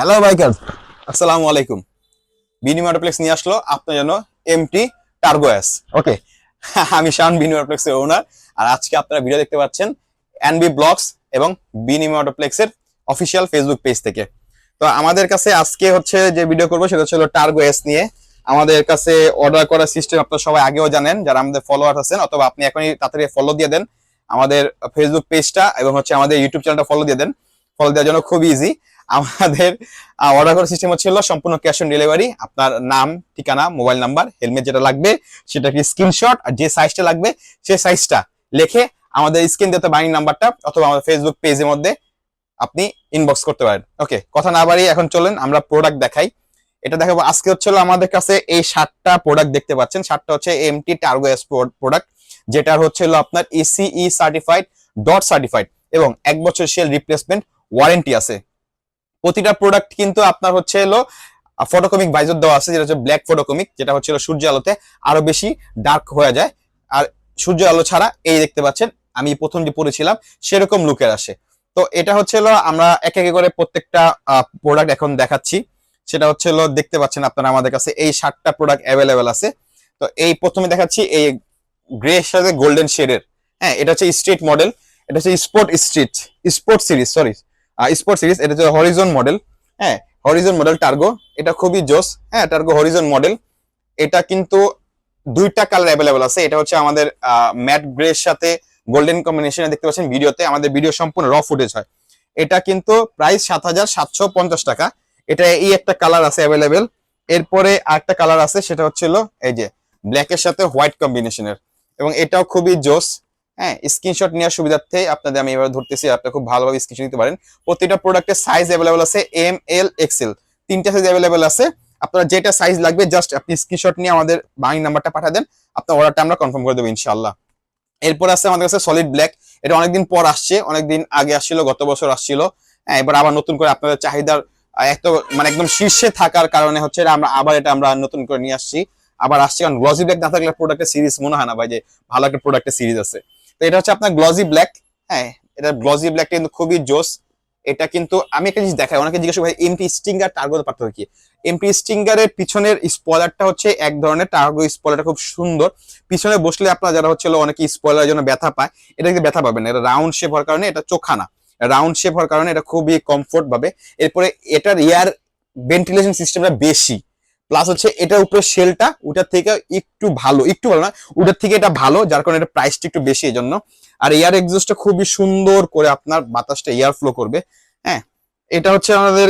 Hello biker আসসালামু আলাইকুম বিনি মোটরপ্লেক্স নিয়ে আসলো, আপনার জন্য এমটি টার্গো এস ওকে আমি শান বিনি মোটরপ্লেক্সের ওনার আর আজকে আপনারা ভিডিও দেখতে পাচ্ছেন এনবি ব্লগস এবং বিনি মোটরপ্লেক্সের অফিসিয়াল ফেসবুক পেজ থেকে। তো আমাদের কাছে আজকে হচ্ছে যে ভিডিও করব, সেটা হচ্ছে টার্গো এস নিয়ে। আমাদের কাছে অর্ডার করার সিস্টেম আপনারা সবাই আগেও জানেন, যারা আমাদের ফলোয়ার আছেন, অথবা আপনি এখনই তাড়াতাড়ি ফলো দিয়ে দেন। আমাদের ফেসবুক পেজটা এবং হচ্ছে আমাদের ইউটিউব চ্যানেলটা ফলো দিয়ে দেন। ফলো দেওয়ার জন্য খুব ইজি আমাদের অর্ডার করার সিস্টেম হচ্ছে হলো সম্পূর্ণ ক্যাশ অন ডেলিভারি আপনার নাম, ঠিকানা মোবাইল নাম্বার হেলমেট যেটা লাগবে সেটা কি স্ক্রিনশট আর যে সাইজটা লাগবে সেই সাইজটা লিখে আমাদের স্ক্রিন দিতে বাইং নাম্বারটা অথবা আমাদের ফেসবুক পেজের মধ্যে আপনি ইনবক্স করতে পারেন। ওকে কথা না বাড়িয়ে এখন চলেন, আমরা প্রোডাক্ট দেখাই। এটা দেখাবো। আজকে হচ্ছে আমাদের কাছে এই সাতটা প্রোডাক্ট দেখতে পাচ্ছেন। সাতটা হচ্ছে এমটি টার্গো এস প্রোডাক্ট যেটার হচ্ছে আপনার ইসিই সার্টিফাইড ডট সার্টিফাইড এবং এক বছর সেল রিপ্লেসমেন্ট ওয়ারেন্টি আছে। প্রতিটা প্রোডাক্ট কিন্তু আপনার হচ্ছে হলো ফটোকমিক বাইজর দেওয়া আছে, যেটা হচ্ছে ব্ল্যাক ফটোকমিক যেটা হচ্ছে সূর্য আলোতে আরও বেশি ডার্ক হয়ে যায়। আর সূর্য আলো ছাড়া এই দেখতে পাচ্ছেন, আমি প্রথম যে পড়েছিলাম, সেরকম লুকের আসে। তো এটা হচ্ছে আমরা এক এক করে প্রত্যেকটা প্রোডাক্ট এখন দেখাচ্ছি। সেটা হচ্ছে দেখতে পাচ্ছেন আপনারা আমাদের কাছে এই সাতটা প্রোডাক্ট অ্যাভেলেবেল আছে। তো এই প্রথমে দেখাচ্ছি এই গ্রে সাথে গোল্ডেন শেডের হ্যাঁ এটা হচ্ছে স্ট্রিট মডেল এটা হচ্ছে sport street sport series sorry sport series এটা হচ্ছে হরিজন মডেল হ্যাঁ হরিজন মডেল টার্গো এটা খুবই জোস হ্যাঁ টার্গো হরিজন মডেল এটা কিন্তু দুইটা কালার অ্যাভেলেবল আছে। এটা হচ্ছে আমাদের ম্যাট গ্রের সাথে গোল্ডেন কম্বিনেশনে দেখতে পাচ্ছেন ভিডিওতে, আমাদের ভিডিও সম্পূর্ণ র ফুটেজ হয়। এটা কিন্তু প্রাইস সাত হাজার সাতশো পঞ্চাশ টাকা। এটা এই একটা কালার আছে অ্যাভেলেবেল এরপরে আরেকটা কালার আছে, সেটা হচ্ছিল এই যে ব্ল্যাকের সাথে হোয়াইট কম্বিনেশনের এবং এটাও খুবই জোস হ্যাঁ স্ক্রিনশট নেওয়ার সুবিধার্থে আপনাদের আমি এবার ধরতেছি আপনারা খুব ভালোভাবে স্ক্রিনশট নিতে পারেন। প্রতিটা প্রোডাক্টের সাইজ অ্যাভেলেবল আছে এম এল এক্সেল তিনটা সাইজ অ্যাভেলেবল আছে। আপনারা যেটা সাইজ লাগবে জাস্ট আপনি স্ক্রিনশট নিয়ে আমাদের বাঙি নাম্বারটা পাঠা দেন আপনার অর্ডারটা আমরা কনফার্ম করে দেবো ইনশাল্লাহ এরপর আছে আমাদের কাছে সলিড ব্ল্যাক এটা অনেকদিন পর আসছে, অনেকদিন আগে আসছিল, গত বছর আসছিল। হ্যাঁ এবার আবার নতুন করে আপনাদের চাহিদার এত মানে একদম শীর্ষে থাকার কারণে হচ্ছে আমরা আবার এটা আমরা নতুন করে নিয়ে আসছি। আবার আসছে, কারণ গ্লসি ব্ল্যাক না থাকলে প্রোডাক্টের সিরিজ মনে হয় না ভাই যে ভালো একটা প্রোডাক্টের সিরিজ আছে। তো এটা হচ্ছে আপনার গ্লসি ব্ল্যাক হ্যাঁ এটা গ্লসি ব্ল্যাকটা কিন্তু খুবই জোস। এটা কিন্তু আমি একটা জিনিস দেখাই অনেকে জিজ্ঞাসা ভাই এমপি স্টিঙ্গার টার্গো পার্থক্য কি? এমপি স্টিঙ্গারের পিছনের স্পয়লারটা হচ্ছে এক ধরনের টার্গো স্পয়লারটা খুব সুন্দর। পিছনে বসলে আপনার যারা হচ্ছে অনেকে স্পয়লারের জন্য ব্যথা পায়, এটা কিন্তু ব্যথা পাবেন এটা রাউন্ড শেপ হওয়ার কারণে এটা চোখা না। রাউন্ড শেপ হওয়ার কারণে এটা খুবই কমফোর্ট পাবে। এরপরে এটার এয়ার ভেন্টিলেশন সিস্টেমটা বেশি। প্লাস হচ্ছে এটার উপরে শেলটা ওটার থেকে একটু ভালো একটু ভালো না ওটার থেকে এটা ভালো, যার কারণে এটা প্রাইসটা একটু বেশি এই জন্য আর এয়ার এক্সস্টটা খুবই সুন্দর করে আপনার বাতাসটা এয়ার ফ্লো করবে। হ্যাঁ এটা হচ্ছে আমাদের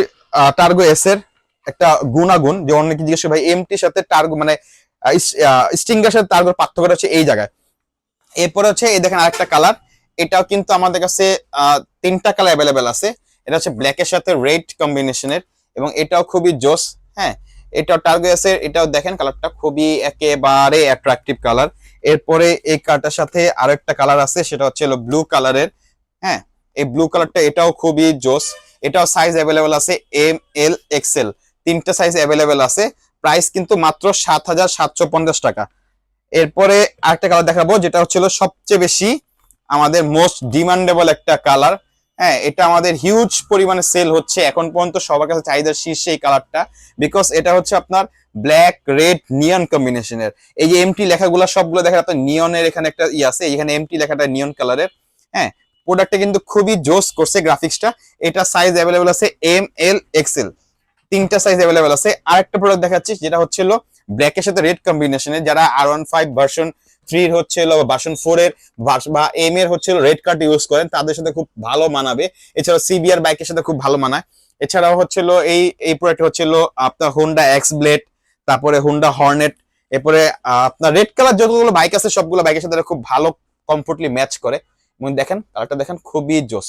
টার্গো এস এর একটা গুণাগুণ, যে অনেকে জিজ্ঞেস ভাই এমটির সাথে টার্গো মানে স্টিঙ্গার সাথে টার্গোর পার্থক্যটা হচ্ছে এই জায়গায়। এরপরে হচ্ছে, এই দেখেন আরেকটা কালার এটাও কিন্তু আমাদের কাছে তিনটা কালার অ্যাভেলেবেল আছে। এটা হচ্ছে ব্ল্যাকের সাথে রেড কম্বিনেশনের এবং এটাও খুবই জোস। হ্যাঁ এটাও টার্গোয়াসের এটাও দেখেন কালারটা খুবই একেবারে অ্যাট্রাকটিভ কালার এরপরে এই কালারটার সাথে আরেকটা কালার আছে, সেটা হচ্ছে হলো ব্লু কালারের হ্যাঁ এই ব্লু কালারটা এটাও খুবই জোস। এটাও সাইজ অ্যাভেলেবেল আছে এম এল এক্সেল তিনটা সাইজ অ্যাভেলেবেল আছে। প্রাইস কিন্তু মাত্র সাত হাজার সাতশো পঞ্চাশ টাকা। এরপরে আরেকটা কালার দেখাবো, যেটা হচ্ছিল সবচেয়ে বেশি আমাদের মোস্ট ডিমান্ডেবল একটা কালার হ্যাঁ এটা আমাদের হিউজ পরিমাণে সেল হচ্ছে। এখন পর্যন্ত সবার কাছে চাহিদার শীর্ষে এই কালারটা বিকজ এটা হচ্ছে আপনার ব্ল্যাক রেড নিয়ন কম্বিনেশনের এই যে এমটি লেখাগুলো সবগুলো দেখা আপনার নিয়নের এখানে একটা ই আছে এখানে এমটি লেখাটা নিয়ন কালারের হ্যাঁ প্রোডাক্টটা কিন্তু খুবই জোস করছে গ্রাফিক্সটা এটা সাইজ অ্যাভেলেবেল আছে এম এল এক্সেল তিনটা সাইজ অ্যাভেলেবেল আছে। আরেকটা প্রোডাক্ট দেখাচ্ছি, যেটা হচ্ছিল ব্ল্যাকের সাথে রেড কম্বিনেশনের যারা আর ওয়ান ফাইভ ভার্সন থ্রির হচ্ছিল ভার্সন ফোর এর বা এম এর হচ্ছিল রেড কার্ড ইউজ করেন, তাদের সাথে খুব ভালো মানাবে। এছাড়া সিবিআর বাইকের সাথে খুব ভালো মানায়। এছাড়াও হচ্ছিল এই এই প্রোডাক্ট হচ্ছিল আপনার হোন্ডা এক্স ব্লেড তারপরে হোন্ডা হর্নেট এরপরে আপনার রেড কালার যতগুলো বাইক আছে, সবগুলো বাইকের সাথে খুব ভালো কমফোর্টলি ম্যাচ করে। এবং দেখেন কালারটা দেখেন খুবই জোস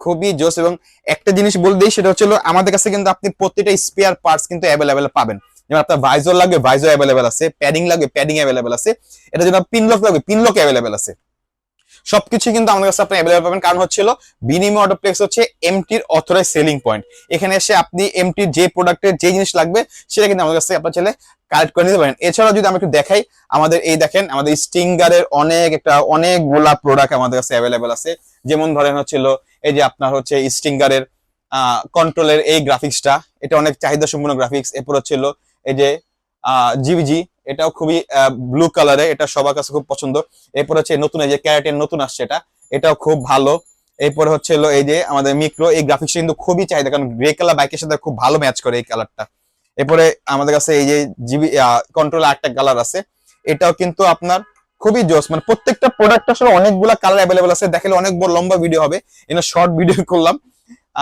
খুবই জোস। এবং একটা জিনিস বলে দিই, সেটা হচ্ছিল আমাদের কাছে কিন্তু আপনি প্রতিটা স্পেয়ার পার্টস কিন্তু অ্যাভেলেবেল পাবেন। যেমন আপনার ভাইজর লাগবে ভাইজর অ্যাভেলেবেল আছে প্যাডিং লাগবে প্যাডিং অ্যাভেলেবেল আছে, এটা যেন পিনলক লাগবে পিনলক অ্যাভেলেবেল আছে। সবকিছু কিন্তু আমাদের কাছে আপনি অ্যাভেলেবল পাবেন। কারণ হচ্ছিল, বিনিময় অটোপ্লেক্স হচ্ছে এমটির অথরাইজ সেলিং পয়েন্ট এখানে এসে আপনি এমটির যে প্রোডাক্টের যে জিনিস লাগবে, সেটা কিন্তু আমাদের কাছে আপনার ছেলে কালেক্ট করে নিতে পারেন। এছাড়াও যদি আমি একটু দেখাই, আমাদের এই দেখেন, আমাদের স্টিঙ্গারের অনেক একটা অনেকগুলা প্রোডাক্ট আমাদের কাছে অ্যাভেলেবেল আছে। যেমন ধরেন হচ্ছিল, এই যে আপনার হচ্ছে স্টিঙ্গারের কন্ট্রোলের এই গ্রাফিক্সটা এটা অনেক চাহিদা সম্পূর্ণ গ্রাফিক্স এরপর হচ্ছিল এই যে জিবিজি এটাও খুবই ব্লু কালারে এটা সবার কাছে খুব পছন্দ। এরপর হচ্ছে নতুন এই যে ক্যারেটের নতুন আসছে এটা এটাও খুব ভালো। এরপর হচ্ছে এই যে আমাদের মিক্রো এই গ্রাফিক্সটা কিন্তু খুবই চাহিদা কারণ গ্রে কালার বাইকের সাথে খুব ভালো ম্যাচ করে এই কালারটা এরপরে আমাদের কাছে এই যে জিবি কন্ট্রোল একটা কালার আছে। এটাও কিন্তু আপনার খুবই জোস মানে প্রত্যেকটা প্রোডাক্ট আসলে অনেকগুলা কালার অ্যাভেলেবল আছে। দেখালে অনেক বড় লম্বা ভিডিও হবে এটা শর্ট ভিডিও করলাম।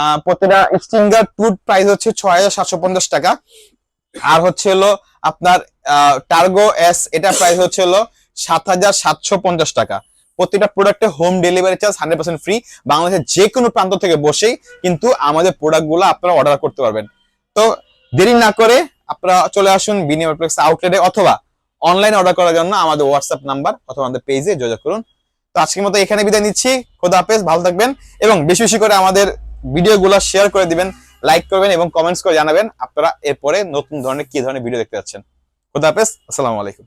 আহ, প্রত্যেকটা স্টিঙ্গার টুর প্রাইস হচ্ছে ছয় হাজার সাতশো পঞ্চাশ টাকা। আর হচ্ছে হলো আপনার টার্গো এস এটা প্রাইস হচ্ছে হলো সাত পঞ্চাশ টাকা। প্রত্যেকটা প্রোডাক্টে home delivery charge hundred percent free বাংলাদেশের যে কোনো প্রান্ত থেকে বসেই কিন্তু আমাদের প্রোডাক্টগুলো আপনারা অর্ডার করতে পারবেন। তো দেরি না করে আপনারা চলে আসুন বিনিময় আউটলেটে অথবা অনলাইন অর্ডার করার জন্য আমাদের হোয়াটসঅ্যাপ নাম্বার অথবা আমাদের পেজে যোগাযোগ করুন। তো আজকের মতো এখানে বিদায় নিচ্ছি। খোদা হাফেজ, ভালো থাকবেন এবং বেশি বেশি করে আমাদের ভিডিওগুলো শেয়ার করে দিবেন। লাইক করবেন এবং কমেন্টস করে জানাবেন আপনারা এরপরে নতুন ধরনের কি ধরনের ভিডিও দেখতে যাচ্ছেন। খুদাফেজ আসসালামু আলাইকুম।